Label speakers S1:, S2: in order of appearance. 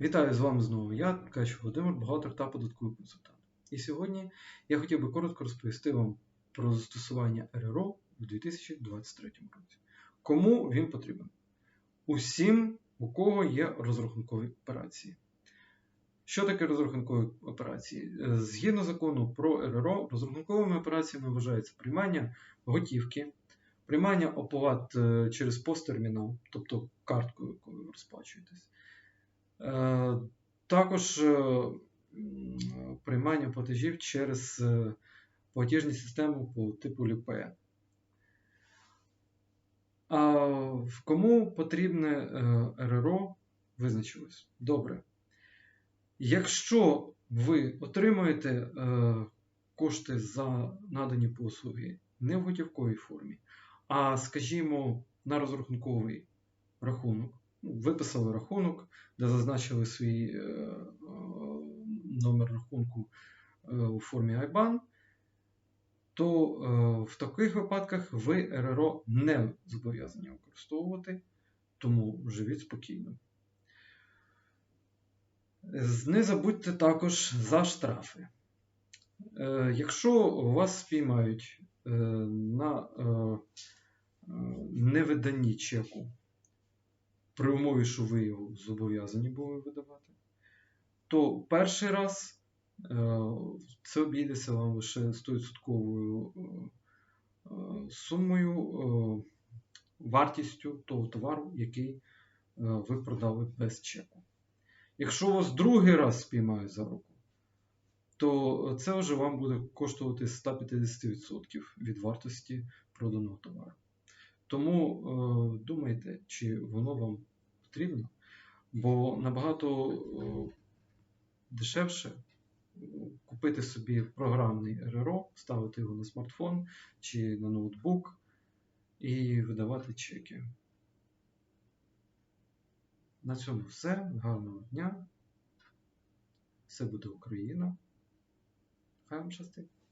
S1: Вітаю з вами знову. Я Ткач Володимир, бухгалтер та податковий консультант. І сьогодні я хотів би коротко розповісти вам про застосування РРО у 2023 році. Кому він потрібен? Усім, у кого є розрахункові операції. Що таке розрахункові операції? Е, Згідно закону про РРО, розрахунковими операціями вважається приймання готівки, приймання оплат е, через посттермінал, тобто карткою, якою ви розплачуєтесь. Е, Також е, приймання платежів через е, платіжні системи по типу ЛІПЕ. Кому потрібне РРО, визначилось. Добре. Якщо ви отримуєте кошти за надані послуги не в готівковій формі, а, скажімо, на розрахунковий рахунок, виписали рахунок, де зазначили свій е, е, номер рахунку е, у формі IBAN, то в таких випадках ви РРО не зобов'язані використовувати, тому живіть спокійно. Не забудьте також за штрафи. Якщо вас спіймають на невиданні чеку, при умові, що ви його зобов'язані були видавати, то перший раз е, це обійдеться вам лише 100% е, сумою, е, вартістю того товару, який ви продали без чеку. Якщо вас другий раз спіймають за руку, то це вже вам буде коштувати 150% від вартості проданого товару. Тому е, думайте, чи воно вам потрібно, бо набагато е, дешевше е, купити собі програмний РРО, ставити його на смартфон чи на ноутбук і видавати чеки. На цьому все. Гарного дня. Все буде Україна. Хай вам щастить.